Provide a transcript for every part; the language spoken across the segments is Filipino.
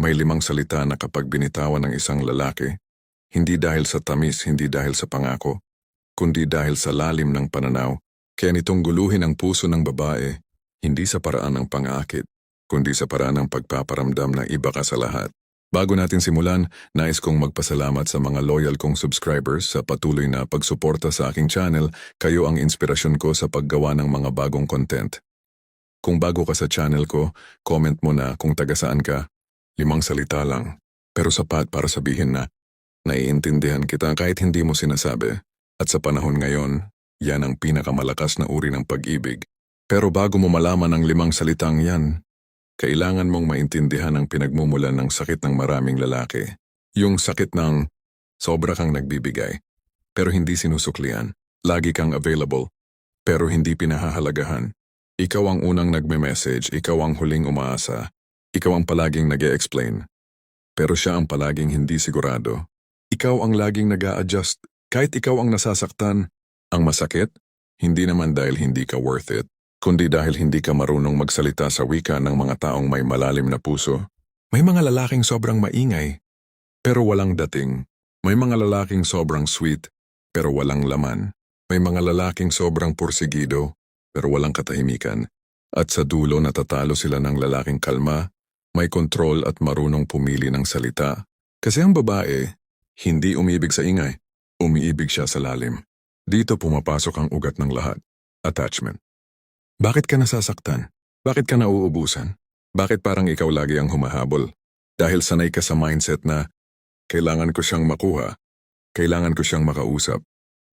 May limang salita na kapag binitawan ng isang lalaki, hindi dahil sa tamis, hindi dahil sa pangako, kundi dahil sa lalim ng pananaw, kaya nitong guluhin ang puso ng babae, hindi sa paraan ng pang-aakit, kundi sa paraan ng pagpaparamdam na iba ka sa lahat. Bago natin simulan, nais kong magpasalamat sa mga loyal kong subscribers sa patuloy na pagsuporta sa aking channel. Kayo ang inspirasyon ko sa paggawa ng mga bagong content. Kung bago ka sa channel ko, comment mo na kung taga saan ka. Limang salita lang, pero sapat para sabihin na naiintindihan kita kahit hindi mo sinasabi. At sa panahon ngayon, yan ang pinakamalakas na uri ng pag-ibig. Pero bago mo malaman ang limang salitang yan, kailangan mong maintindihan ang pinagmumulan ng sakit ng maraming lalaki. Yung sakit ng sobra kang nagbibigay, pero hindi sinusuklian. Lagi kang available, pero hindi pinahahalagahan. Ikaw ang unang nagme-message, ikaw ang huling umaasa, ikaw ang palaging nag explain Pero siya ang palaging hindi sigurado. Ikaw ang laging nag adjust kahit ikaw ang nasasaktan. Ang masakit, hindi naman dahil hindi ka worth it kundi dahil hindi ka marunong magsalita sa wika ng mga taong may malalim na puso. May mga lalaking sobrang maingay, pero walang dating. May mga lalaking sobrang sweet, pero walang laman. May mga lalaking sobrang pursigido, pero walang katahimikan. At sa dulo natatalo sila ng lalaking kalma, may kontrol at marunong pumili ng salita. Kasi ang babae, hindi umiibig sa ingay, umiibig siya sa lalim. Dito pumapasok ang ugat ng lahat, attachment. Bakit ka nasasaktan? Bakit ka nauubusan? Bakit parang ikaw lagi ang humahabol? Dahil sanay ka sa mindset na kailangan ko siyang makuha, kailangan ko siyang makausap,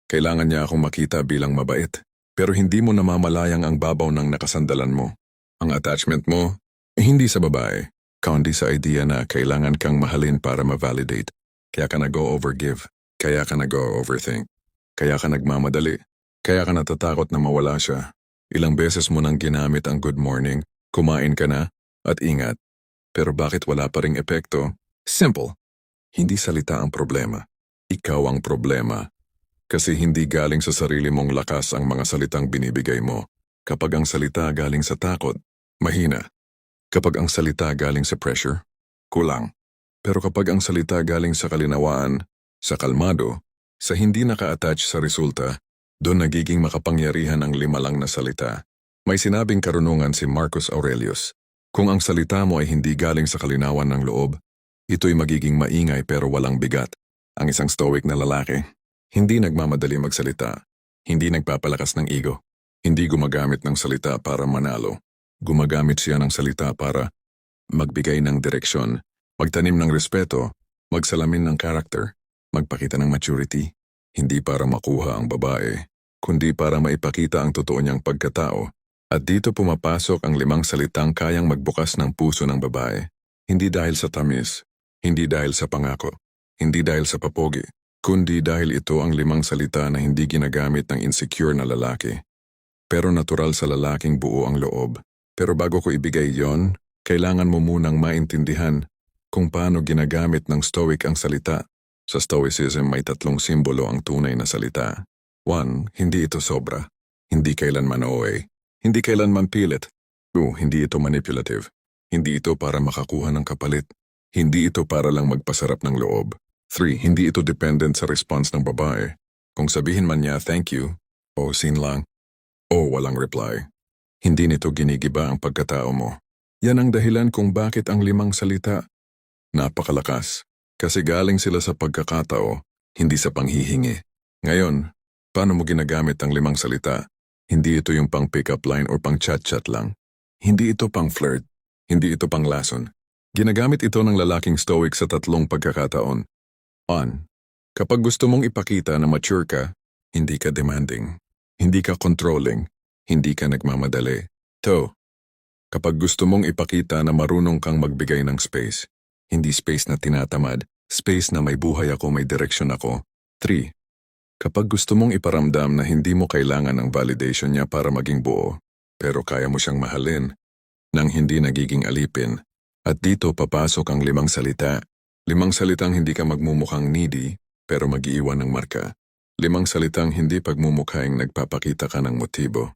kailangan niya akong makita bilang mabait, pero hindi mo namamalayang ang babaw ng nakasandalan mo. Ang attachment mo, hindi sa babae, kundi sa idea na kailangan kang mahalin para ma-validate. Kaya ka nag-o-overgive, kaya ka nag-o-overthink, kaya ka nagmamadali, kaya ka natatakot na mawala siya, Ilang beses mo nang ginamit ang good morning, kumain ka na, at ingat. Pero bakit wala pa ring epekto? Simple. Hindi salita ang problema. Ikaw ang problema. Kasi hindi galing sa sarili mong lakas ang mga salitang binibigay mo. Kapag ang salita galing sa takot, mahina. Kapag ang salita galing sa pressure, kulang. Pero kapag ang salita galing sa kalinawaan, sa kalmado, sa hindi naka-attach sa resulta, doon nagiging makapangyarihan ang lima lang na salita. May sinabing karunungan si Marcus Aurelius. Kung ang salita mo ay hindi galing sa kalinawan ng loob, ito'y magiging maingay pero walang bigat. Ang isang stoic na lalaki, hindi nagmamadali magsalita, hindi nagpapalakas ng ego, hindi gumagamit ng salita para manalo. Gumagamit siya ng salita para magbigay ng direksyon, magtanim ng respeto, magsalamin ng character, magpakita ng maturity, hindi para makuha ang babae, kundi para maipakita ang totoo niyang pagkatao. At dito pumapasok ang limang salitang kayang magbukas ng puso ng babae. Hindi dahil sa tamis, hindi dahil sa pangako, hindi dahil sa papogi, kundi dahil ito ang limang salita na hindi ginagamit ng insecure na lalaki. Pero natural sa lalaking buo ang loob. Pero bago ko ibigay yon, kailangan mo munang maintindihan kung paano ginagamit ng Stoic ang salita. Sa Stoicism may tatlong simbolo ang tunay na salita. One, hindi ito sobra. Hindi kailanman OA. Hindi kailanman pilit. Two, hindi ito manipulative. Hindi ito para makakuha ng kapalit. Hindi ito para lang magpasarap ng loob. Three, hindi ito dependent sa response ng babae. Kung sabihin man niya thank you, o sin lang, o walang reply. Hindi nito ginigiba ang pagkatao mo. Yan ang dahilan kung bakit ang limang salita. Napakalakas. Kasi galing sila sa pagkakatao, hindi sa panghihingi. Ngayon, Paano mo ginagamit ang limang salita? Hindi ito yung pang pick-up line or pang chat-chat lang. Hindi ito pang flirt. Hindi ito pang lason. Ginagamit ito ng lalaking stoic sa tatlong pagkakataon. On. Kapag gusto mong ipakita na mature ka, hindi ka demanding. Hindi ka controlling. Hindi ka nagmamadali. To. Kapag gusto mong ipakita na marunong kang magbigay ng space, hindi space na tinatamad, space na may buhay ako, may direksyon ako. 3. Kapag gusto mong iparamdam na hindi mo kailangan ng validation niya para maging buo, pero kaya mo siyang mahalin, nang hindi nagiging alipin, at dito papasok ang limang salita. Limang salitang hindi ka magmumukhang needy, pero mag-iiwan ng marka. Limang salitang hindi pagmumukhaing nagpapakita ka ng motibo.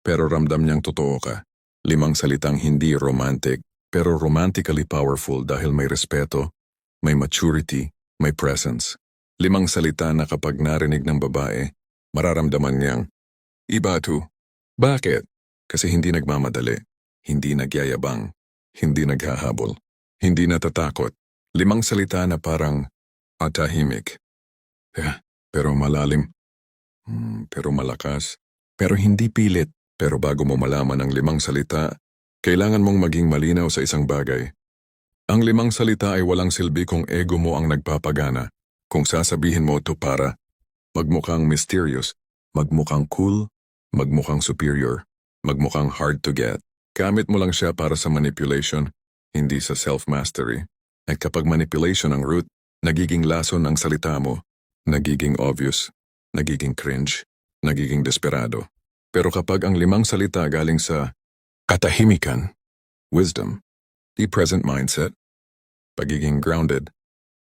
Pero ramdam niyang totoo ka. Limang salitang hindi romantic, pero romantically powerful dahil may respeto, may maturity, may presence. Limang salita na kapag narinig ng babae, mararamdaman niyang, Iba to. Bakit? Kasi hindi nagmamadali, hindi nagyayabang, hindi naghahabol, hindi natatakot. Limang salita na parang atahimik. Eh, pero malalim. Hmm, pero malakas. Pero hindi pilit. Pero bago mo malaman ang limang salita, kailangan mong maging malinaw sa isang bagay. Ang limang salita ay walang silbi kung ego mo ang nagpapagana. Kung sasabihin mo to para magmukhang mysterious, magmukhang cool, magmukhang superior, magmukhang hard to get. Gamit mo lang siya para sa manipulation, hindi sa self-mastery. At kapag manipulation ang root, nagiging lason ang salita mo, nagiging obvious, nagiging cringe, nagiging desperado. Pero kapag ang limang salita galing sa katahimikan, wisdom, the present mindset, pagiging grounded,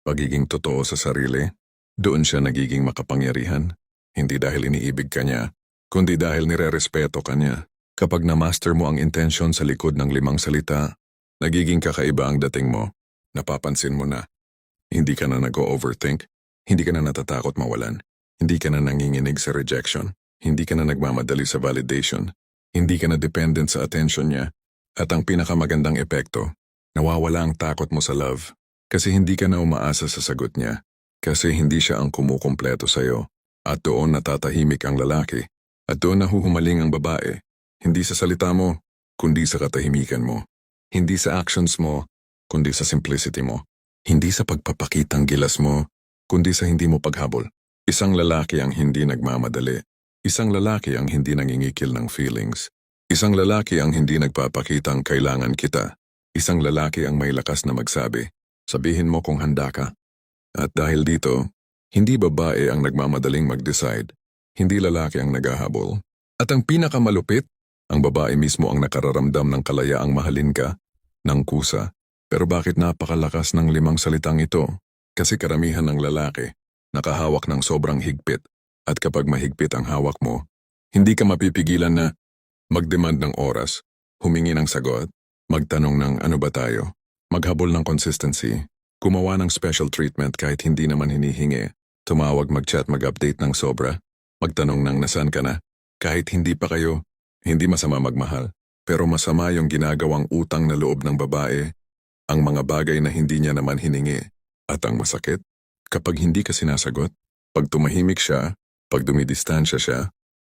pagiging totoo sa sarili, doon siya nagiging makapangyarihan, hindi dahil iniibig ka niya, kundi dahil nirerespeto ka niya. Kapag na-master mo ang intention sa likod ng limang salita, nagiging kakaiba ang dating mo. Napapansin mo na. Hindi ka na nag-overthink, hindi ka na natatakot mawalan, hindi ka na nanginginig sa rejection, hindi ka na nagmamadali sa validation, hindi ka na dependent sa attention niya, at ang pinakamagandang epekto, nawawala ang takot mo sa love, kasi hindi ka na umaasa sa sagot niya, kasi hindi siya ang kumukumpleto sa'yo, at doon natatahimik ang lalaki, at doon nahuhumaling ang babae, hindi sa salita mo, kundi sa katahimikan mo, hindi sa actions mo, kundi sa simplicity mo, hindi sa pagpapakitang gilas mo, kundi sa hindi mo paghabol. Isang lalaki ang hindi nagmamadali, Isang lalaki ang hindi nangingikil ng feelings. Isang lalaki ang hindi nagpapakitang kailangan kita. Isang lalaki ang may lakas na magsabi, sabihin mo kung handa ka. At dahil dito, hindi babae ang nagmamadaling mag-decide, hindi lalaki ang naghahabol. At ang pinakamalupit, ang babae mismo ang nakararamdam ng kalayaang mahalin ka, ng kusa. Pero bakit napakalakas ng limang salitang ito? Kasi karamihan ng lalaki, nakahawak ng sobrang higpit at kapag mahigpit ang hawak mo, hindi ka mapipigilan na mag-demand ng oras, humingi ng sagot, magtanong ng ano ba tayo, maghabol ng consistency, gumawa ng special treatment kahit hindi naman hinihingi, tumawag mag-chat mag-update ng sobra, magtanong ng nasan ka na, kahit hindi pa kayo, hindi masama magmahal, pero masama yung ginagawang utang na loob ng babae, ang mga bagay na hindi niya naman hiningi, at ang masakit, kapag hindi ka sinasagot, pag tumahimik siya, pag dumidistansya siya,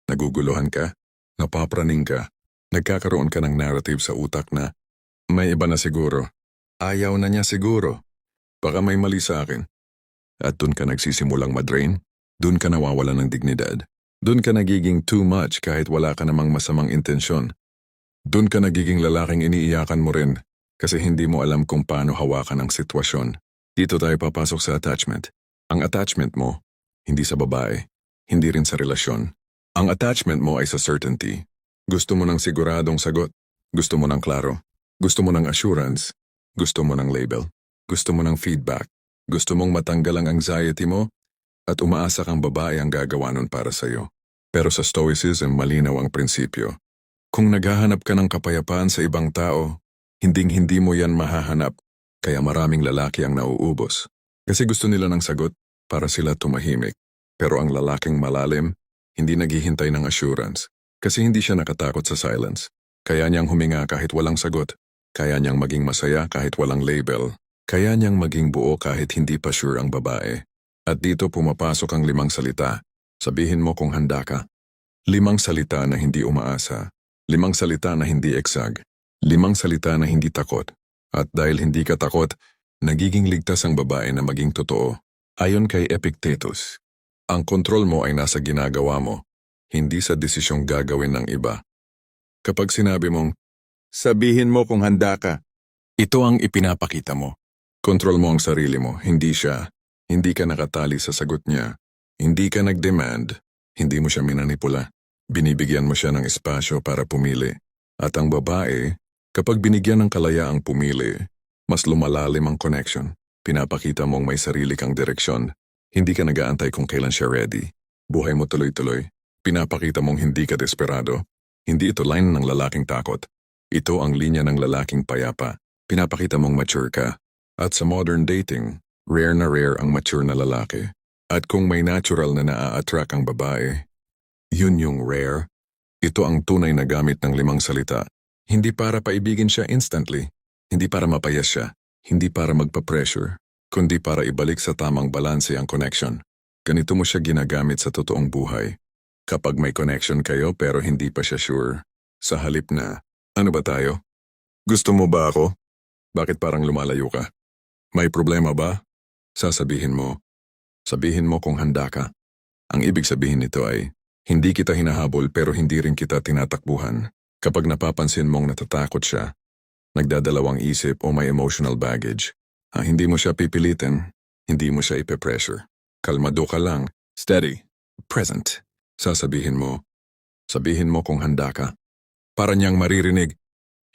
naguguluhan ka, napapraning ka, nagkakaroon ka ng narrative sa utak na, may iba na siguro, ayaw na niya siguro, baka may mali sa akin. At dun ka nagsisimulang madrain, dun ka nawawala ng dignidad, dun ka nagiging too much kahit wala ka namang masamang intensyon. Dun ka nagiging lalaking iniiyakan mo rin kasi hindi mo alam kung paano hawakan ang sitwasyon. Dito tayo papasok sa attachment. Ang attachment mo, hindi sa babae, hindi rin sa relasyon. Ang attachment mo ay sa certainty. Gusto mo ng siguradong sagot. Gusto mo ng klaro. Gusto mo ng assurance. Gusto mo ng label. Gusto mo ng feedback. Gusto mong matanggal ang anxiety mo at umaasa kang babae ang gagawa nun para sa'yo. Pero sa Stoicism, malinaw ang prinsipyo. Kung naghahanap ka ng kapayapaan sa ibang tao, hinding-hindi mo yan mahahanap, kaya maraming lalaki ang nauubos. Kasi gusto nila ng sagot para sila tumahimik. Pero ang lalaking malalim, hindi naghihintay ng assurance. Kasi hindi siya nakatakot sa silence. Kaya niyang huminga kahit walang sagot. Kaya niyang maging masaya kahit walang label. Kaya niyang maging buo kahit hindi pa sure ang babae. At dito pumapasok ang limang salita. Sabihin mo kung handa ka. Limang salita na hindi umaasa. Limang salita na hindi eksag. Limang salita na hindi takot. At dahil hindi ka takot, nagiging ligtas ang babae na maging totoo. Ayon kay Epictetus, ang kontrol mo ay nasa ginagawa mo, hindi sa desisyong gagawin ng iba. Kapag sinabi mong, sabihin mo kung handa ka, ito ang ipinapakita mo. Kontrol mo ang sarili mo, hindi siya. Hindi ka nakatali sa sagot niya. Hindi ka nag-demand. Hindi mo siya minanipula. Binibigyan mo siya ng espasyo para pumili. At ang babae, kapag binigyan ng kalayaang pumili, mas lumalalim ang connection. Pinapakita mong may sarili kang direksyon. Hindi ka nag-aantay kung kailan siya ready. Buhay mo tuloy-tuloy. Pinapakita mong hindi ka desperado. Hindi ito line ng lalaking takot. Ito ang linya ng lalaking payapa. Pinapakita mong mature ka. At sa modern dating, rare na rare ang mature na lalaki. At kung may natural na naa-attract ang babae, yun yung rare. Ito ang tunay na gamit ng limang salita. Hindi para paibigin siya instantly. Hindi para mapayas siya. Hindi para magpa-pressure. Kundi para ibalik sa tamang balanse ang connection. Ganito mo siya ginagamit sa totoong buhay. Kapag may connection kayo pero hindi pa siya sure. Sa halip na, ano ba tayo? Gusto mo ba ako? Bakit parang lumalayo ka? May problema ba? Sasabihin mo. Sabihin mo kung handa ka. Ang ibig sabihin nito ay, hindi kita hinahabol pero hindi rin kita tinatakbuhan. Kapag napapansin mong natatakot siya, nagdadalawang isip o may emotional baggage, ah, hindi mo siya pipilitin, hindi mo siya ipe-pressure. Kalmado ka lang, steady, present. Sasabihin mo, sabihin mo kung handa ka. Para niyang maririnig,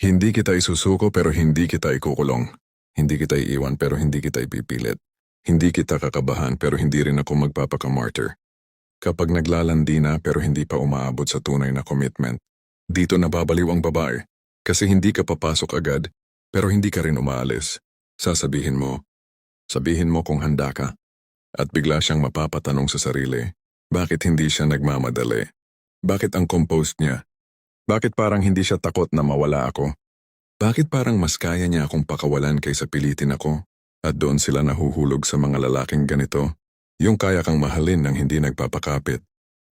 hindi kita isusuko pero hindi kita ikukulong. Hindi kita iiwan pero hindi kita ipipilit. Hindi kita kakabahan pero hindi rin ako magpapakamartyr. Kapag naglalandi na pero hindi pa umaabot sa tunay na commitment, dito nababaliw ang babae. Kasi hindi ka papasok agad, pero hindi ka rin umaalis. Sasabihin mo, sabihin mo kung handa ka. At bigla siyang mapapatanong sa sarili, bakit hindi siya nagmamadali? Bakit ang composed niya? Bakit parang hindi siya takot na mawala ako? Bakit parang mas kaya niya akong pakawalan kaysa pilitin ako? At doon sila nahuhulog sa mga lalaking ganito, yung kaya kang mahalin ng hindi nagpapakapit.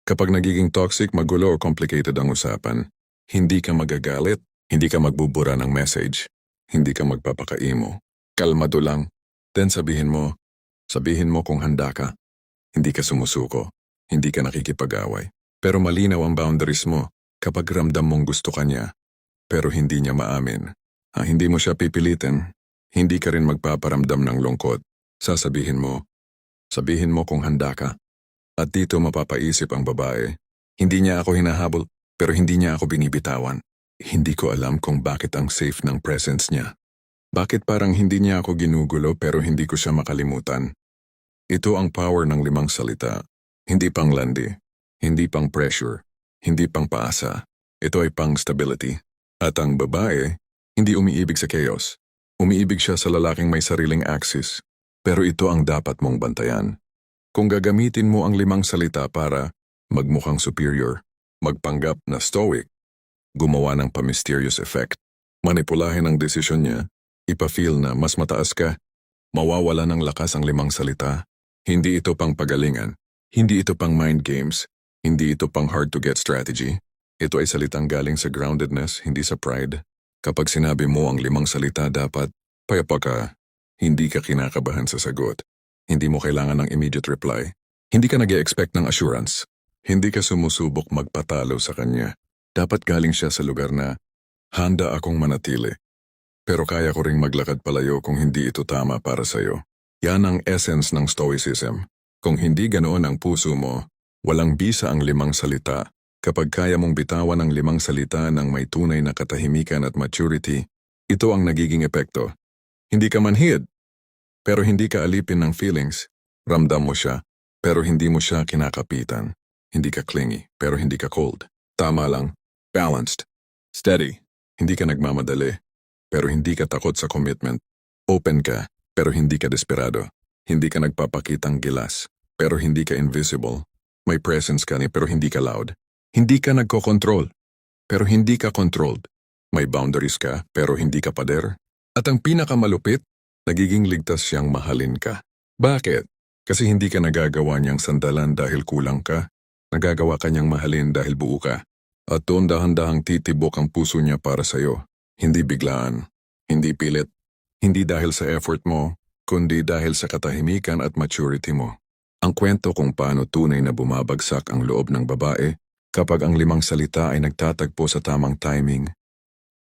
Kapag nagiging toxic, magulo o complicated ang usapan, hindi ka magagalit, hindi ka magbubura ng message, hindi ka magpapakaimo. Kalmado lang, then sabihin mo, sabihin mo kung handa ka. Hindi ka sumusuko, hindi ka nakikipag-away. Pero malinaw ang boundaries mo kapag ramdam mong gusto ka niya, pero hindi niya maamin. Ah, hindi mo siya pipilitin, hindi ka rin magpaparamdam ng lungkot. Sasabihin mo, sabihin mo kung handa ka. At dito mapapaisip ang babae. Hindi niya ako hinahabol, pero hindi niya ako binibitawan. Hindi ko alam kung bakit ang safe ng presence niya. Bakit parang hindi niya ako ginugulo pero hindi ko siya makalimutan. Ito ang power ng limang salita. Hindi pang landi, hindi pang pressure, hindi pang paasa. Ito ay pang stability. At ang babae, hindi umiibig sa chaos. Umiibig siya sa lalaking may sariling axis. Pero ito ang dapat mong bantayan. Kung gagamitin mo ang limang salita para magmukhang superior, magpanggap na stoic, gumawa ng pa-mysterious effect, manipulahin ang desisyon niya, ipa-feel na mas mataas ka, mawawala ng lakas ang limang salita. Hindi ito pang pagalingan, hindi ito pang mind games, hindi ito pang hard-to-get strategy. Ito ay salitang galing sa groundedness, hindi sa pride. Kapag sinabi mo ang limang salita dapat, payapa ka, hindi ka kinakabahan sa sagot. Hindi mo kailangan ng immediate reply. Hindi ka nag expect ng assurance. Hindi ka sumusubok magpatalo sa kanya. Dapat galing siya sa lugar na, handa akong manatili. Pero kaya ko ring maglakad palayo kung hindi ito tama para sa'yo. Yan ang essence ng stoicism. Kung hindi ganoon ang puso mo, walang bisa ang limang salita Kapag kaya mong bitawan ang limang salita ng may tunay na katahimikan at maturity, ito ang nagiging epekto. Hindi ka manhid, pero hindi ka alipin ng feelings. Ramdam mo siya, pero hindi mo siya kinakapitan. Hindi ka clingy, pero hindi ka cold. Tama lang. Balanced. Steady. Hindi ka nagmamadali, pero hindi ka takot sa commitment. Open ka, pero hindi ka desperado. Hindi ka nagpapakitang gilas, pero hindi ka invisible. May presence ka ni pero hindi ka loud. Hindi ka nagko-control, pero hindi ka controlled. May boundaries ka, pero hindi ka pader. At ang pinakamalupit, nagiging ligtas siyang mahalin ka. Bakit? Kasi hindi ka nagagawa niyang sandalan dahil kulang ka. Nagagawa ka niyang mahalin dahil buo ka. At doon dahan-dahang titibok ang puso niya para sa'yo. Hindi biglaan. Hindi pilit. Hindi dahil sa effort mo, kundi dahil sa katahimikan at maturity mo. Ang kwento kung paano tunay na bumabagsak ang loob ng babae Kapag ang limang salita ay nagtatagpo sa tamang timing,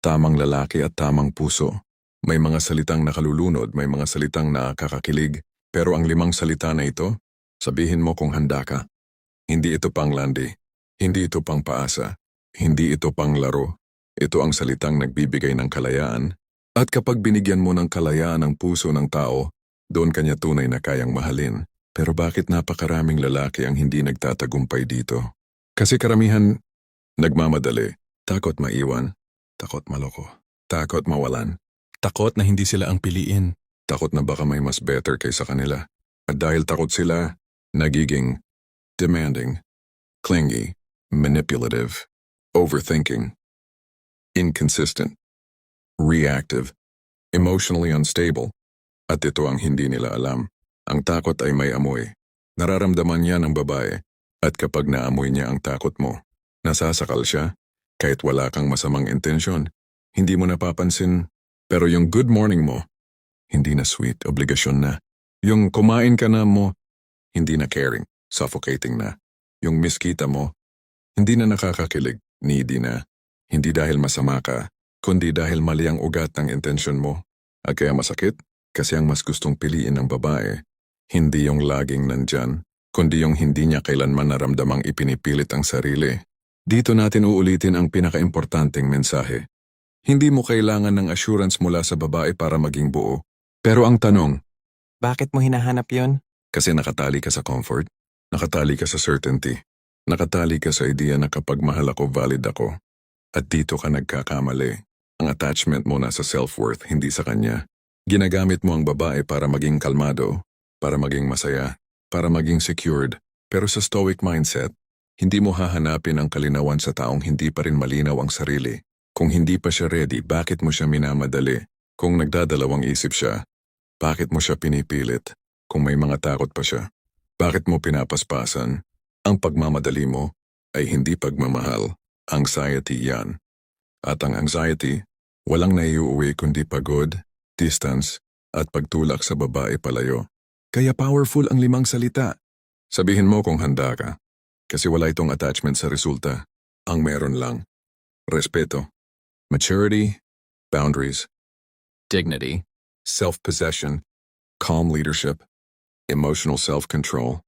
tamang lalaki at tamang puso, may mga salitang nakalulunod, may mga salitang nakakakilig, pero ang limang salita na ito, sabihin mo kung handa ka. Hindi ito pang landi, hindi ito pang paasa, hindi ito pang laro. Ito ang salitang nagbibigay ng kalayaan, at kapag binigyan mo ng kalayaan ang puso ng tao, doon kanya tunay na kayang mahalin. Pero bakit napakaraming lalaki ang hindi nagtatagumpay dito? Kasi karamihan, nagmamadali, takot maiwan, takot maloko, takot mawalan. Takot na hindi sila ang piliin. Takot na baka may mas better kaysa kanila. At dahil takot sila, nagiging demanding, clingy, manipulative, overthinking, inconsistent, reactive, emotionally unstable. At ito ang hindi nila alam. Ang takot ay may amoy. Nararamdaman niya ng babae. At kapag naamoy niya ang takot mo, nasasakal siya. Kahit wala kang masamang intensyon, hindi mo napapansin. Pero yung good morning mo, hindi na sweet, obligasyon na. Yung kumain ka na mo, hindi na caring, suffocating na. Yung miskita mo, hindi na nakakakilig, needy na. Hindi dahil masama ka, kundi dahil mali ang ugat ng intensyon mo. At kaya masakit, kasi ang mas gustong piliin ng babae, hindi yung laging nandyan, kundi yung hindi niya kailanman naramdamang ipinipilit ang sarili. Dito natin uulitin ang pinakaimportanteng mensahe. Hindi mo kailangan ng assurance mula sa babae para maging buo. Pero ang tanong, Bakit mo hinahanap yon? kasi nakatali ka sa comfort, nakatali ka sa certainty, nakatali ka sa ideya na kapag mahal ako, valid ako. At dito ka nagkakamali. Ang attachment mo nasa self-worth, hindi sa kanya. Ginagamit mo ang babae para maging kalmado, para maging masaya, para maging secured. Pero sa stoic mindset, hindi mo hahanapin ang kalinawan sa taong hindi pa rin malinaw ang sarili. Kung hindi pa siya ready, bakit mo siya minamadali? Kung nagdadalawang isip siya, bakit mo siya pinipilit? Kung may mga takot pa siya, bakit mo pinapaspasan? Ang pagmamadali mo ay hindi pagmamahal. Anxiety yan. At ang anxiety, walang naiuwi kundi pagod, distance, at pagtulak sa babae palayo. Kaya powerful ang limang salita. Sabihin mo kung handa ka. Kasi wala itong attachment sa resulta. Ang meron lang. Respeto. Maturity. Boundaries. Dignity. Self-possession. Calm leadership. Emotional self-control.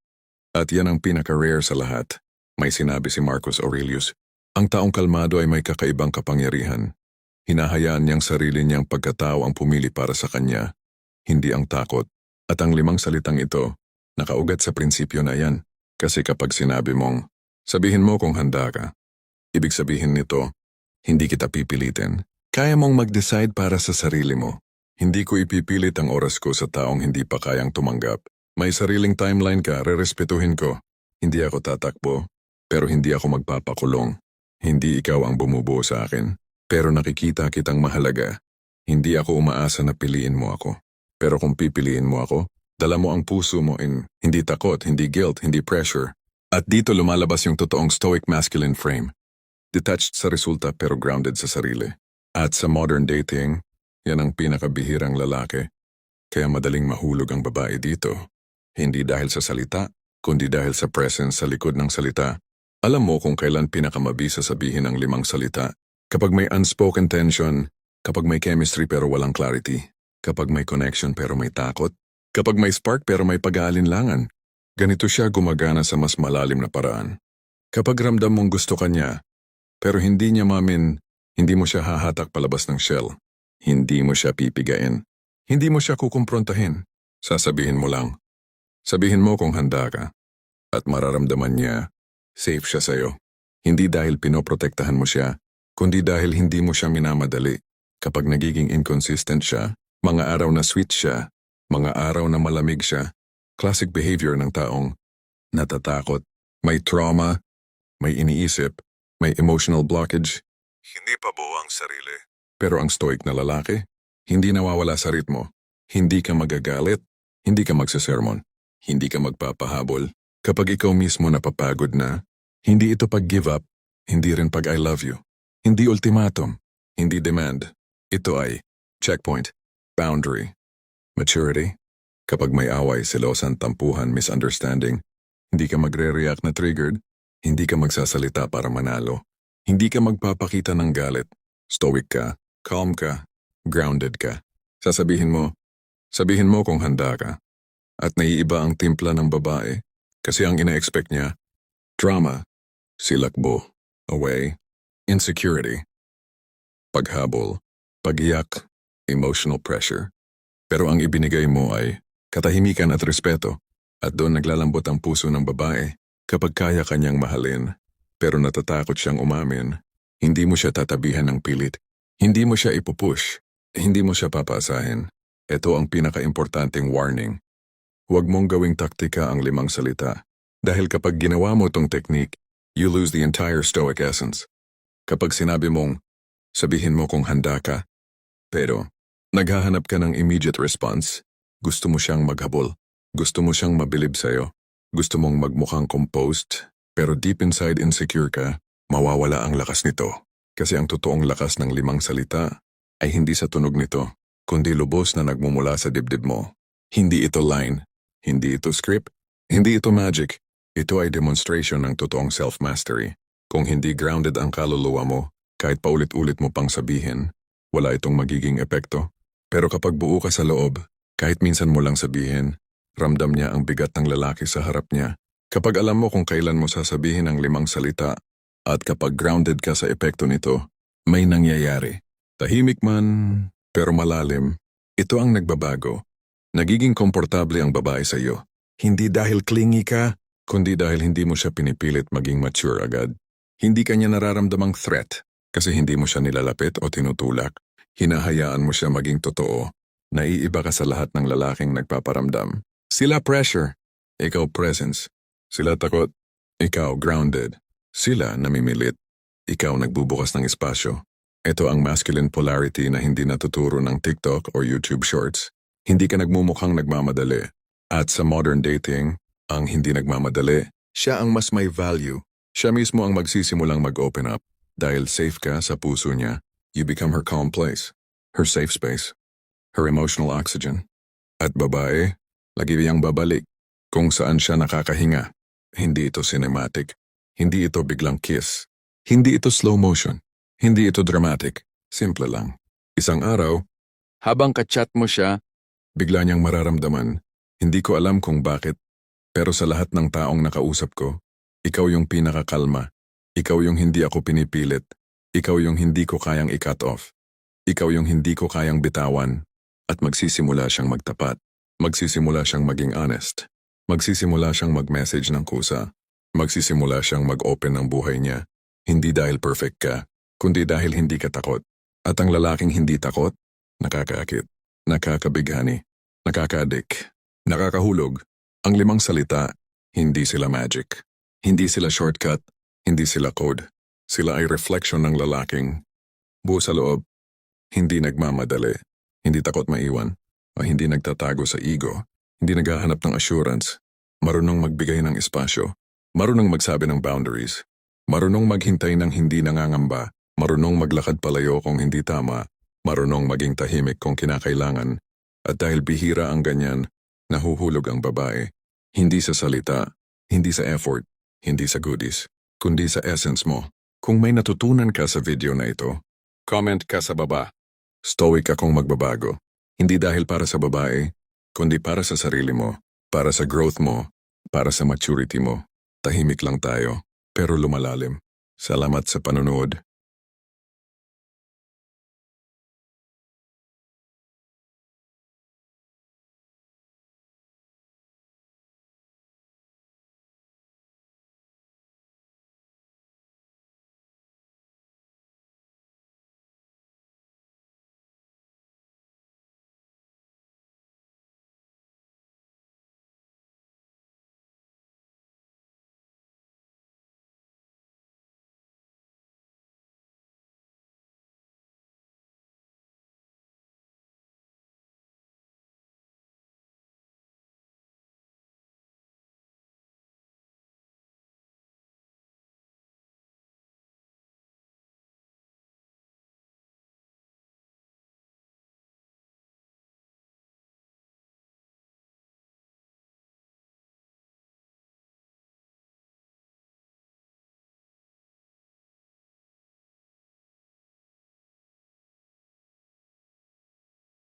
At yan ang pinaka-rare sa lahat. May sinabi si Marcus Aurelius. Ang taong kalmado ay may kakaibang kapangyarihan. Hinahayaan niyang sarili niyang pagkatao ang pumili para sa kanya, hindi ang takot. At ang limang salitang ito, nakaugat sa prinsipyo na yan. Kasi kapag sinabi mong, sabihin mo kung handa ka, ibig sabihin nito, hindi kita pipilitin. Kaya mong mag-decide para sa sarili mo. Hindi ko ipipilit ang oras ko sa taong hindi pa kayang tumanggap. May sariling timeline ka, rerespetuhin ko. Hindi ako tatakbo, pero hindi ako magpapakulong. Hindi ikaw ang bumubuo sa akin, pero nakikita kitang mahalaga. Hindi ako umaasa na piliin mo ako. Pero kung pipiliin mo ako, dala mo ang puso mo in hindi takot, hindi guilt, hindi pressure. At dito lumalabas yung totoong stoic masculine frame. Detached sa resulta pero grounded sa sarili. At sa modern dating, yan ang pinakabihirang lalaki. Kaya madaling mahulog ang babae dito. Hindi dahil sa salita, kundi dahil sa presence sa likod ng salita. Alam mo kung kailan pinakamabisa sabihin ang limang salita. Kapag may unspoken tension, kapag may chemistry pero walang clarity, kapag may connection pero may takot, kapag may spark pero may pag-aalinlangan. Ganito siya gumagana sa mas malalim na paraan. Kapag ramdam mong gusto ka niya, pero hindi niya mamin, hindi mo siya hahatak palabas ng shell. Hindi mo siya pipigain. Hindi mo siya kukumprontahin. Sasabihin mo lang. Sabihin mo kung handa ka. At mararamdaman niya, safe siya sa'yo. Hindi dahil pinoprotektahan mo siya, kundi dahil hindi mo siya minamadali. Kapag nagiging inconsistent siya, mga araw na sweet siya, mga araw na malamig siya, classic behavior ng taong natatakot, may trauma, may iniisip, may emotional blockage. Hindi pa buo ang sarili. Pero ang stoic na lalaki, hindi nawawala sa ritmo. Hindi ka magagalit, hindi ka magsasermon, hindi ka magpapahabol. Kapag ikaw mismo napapagod na, hindi ito pag-give up, hindi rin pag I love you. Hindi ultimatum, hindi demand. Ito ay checkpoint, boundary, maturity. Kapag may away, silosan, tampuhan, misunderstanding, hindi ka magre-react na triggered, hindi ka magsasalita para manalo, hindi ka magpapakita ng galit, stoic ka, calm ka, grounded ka. Sasabihin mo, sabihin mo kung handa ka. At naiiba ang timpla ng babae kasi ang ina-expect niya, drama, silakbo, away, insecurity, paghabol, pagiyak, emotional pressure. Pero ang ibinigay mo ay katahimikan at respeto at doon naglalambot ang puso ng babae kapag kaya kanyang mahalin pero natatakot siyang umamin. Hindi mo siya tatabihan ng pilit. Hindi mo siya ipupush. Hindi mo siya papaasahin. Ito ang pinaka-importanting warning. Huwag mong gawing taktika ang limang salita. Dahil kapag ginawa mo tong technique, you lose the entire stoic essence. Kapag sinabi mong, sabihin mo kung handa ka, pero naghahanap ka ng immediate response, gusto mo siyang maghabol, gusto mo siyang mabilib sa'yo, gusto mong magmukhang composed, pero deep inside insecure ka, mawawala ang lakas nito. Kasi ang totoong lakas ng limang salita ay hindi sa tunog nito, kundi lubos na nagmumula sa dibdib mo. Hindi ito line, hindi ito script, hindi ito magic. Ito ay demonstration ng totoong self-mastery. Kung hindi grounded ang kaluluwa mo, kahit paulit-ulit mo pang sabihin, wala itong magiging epekto. Pero kapag buo ka sa loob, kahit minsan mo lang sabihin, ramdam niya ang bigat ng lalaki sa harap niya. Kapag alam mo kung kailan mo sasabihin ang limang salita, at kapag grounded ka sa epekto nito, may nangyayari. Tahimik man, pero malalim, ito ang nagbabago. Nagiging komportable ang babae sa iyo. Hindi dahil clingy ka, kundi dahil hindi mo siya pinipilit maging mature agad. Hindi kanya nararamdamang threat kasi hindi mo siya nilalapit o tinutulak. Hinahayaan mo siya maging totoo. Naiiba ka sa lahat ng lalaking nagpaparamdam. Sila pressure, ikaw presence. Sila takot, ikaw grounded. Sila namimilit, ikaw nagbubukas ng espasyo. Ito ang masculine polarity na hindi natuturo ng TikTok or YouTube Shorts. Hindi ka nagmumukhang nagmamadali. At sa modern dating, ang hindi nagmamadali, siya ang mas may value. Siya mismo ang magsisimulang mag-open up. Dahil safe ka sa puso niya, you become her calm place, her safe space, her emotional oxygen. At babae, lagi niyang babalik kung saan siya nakakahinga. Hindi ito cinematic. Hindi ito biglang kiss. Hindi ito slow motion. Hindi ito dramatic. Simple lang. Isang araw, habang kachat mo siya, bigla niyang mararamdaman, hindi ko alam kung bakit, pero sa lahat ng taong nakausap ko, ikaw yung pinakakalma. Ikaw yung hindi ako pinipilit. Ikaw yung hindi ko kayang i-cut off. Ikaw yung hindi ko kayang bitawan. At magsisimula siyang magtapat. Magsisimula siyang maging honest. Magsisimula siyang mag-message ng kusa. Magsisimula siyang mag-open ng buhay niya. Hindi dahil perfect ka, kundi dahil hindi ka takot. At ang lalaking hindi takot, nakakaakit, nakakabighani, nakakaadik, nakakahulog. Ang limang salita, hindi sila magic. Hindi sila shortcut, hindi sila code. Sila ay reflection ng lalaking buo sa loob, hindi nagmamadali, hindi takot maiwan, o hindi nagtatago sa ego, hindi naghahanap ng assurance, marunong magbigay ng espasyo, marunong magsabi ng boundaries, marunong maghintay ng hindi nangangamba, marunong maglakad palayo kung hindi tama, marunong maging tahimik kung kinakailangan, at dahil bihira ang ganyan, nahuhulog ang babae. Hindi sa salita, hindi sa effort, hindi sa goodies, kundi sa essence mo. Kung may natutunan ka sa video na ito, comment ka sa baba. Stoic akong magbabago. Hindi dahil para sa babae, kundi para sa sarili mo, para sa growth mo, para sa maturity mo. Tahimik lang tayo, pero lumalalim. Salamat sa panonood.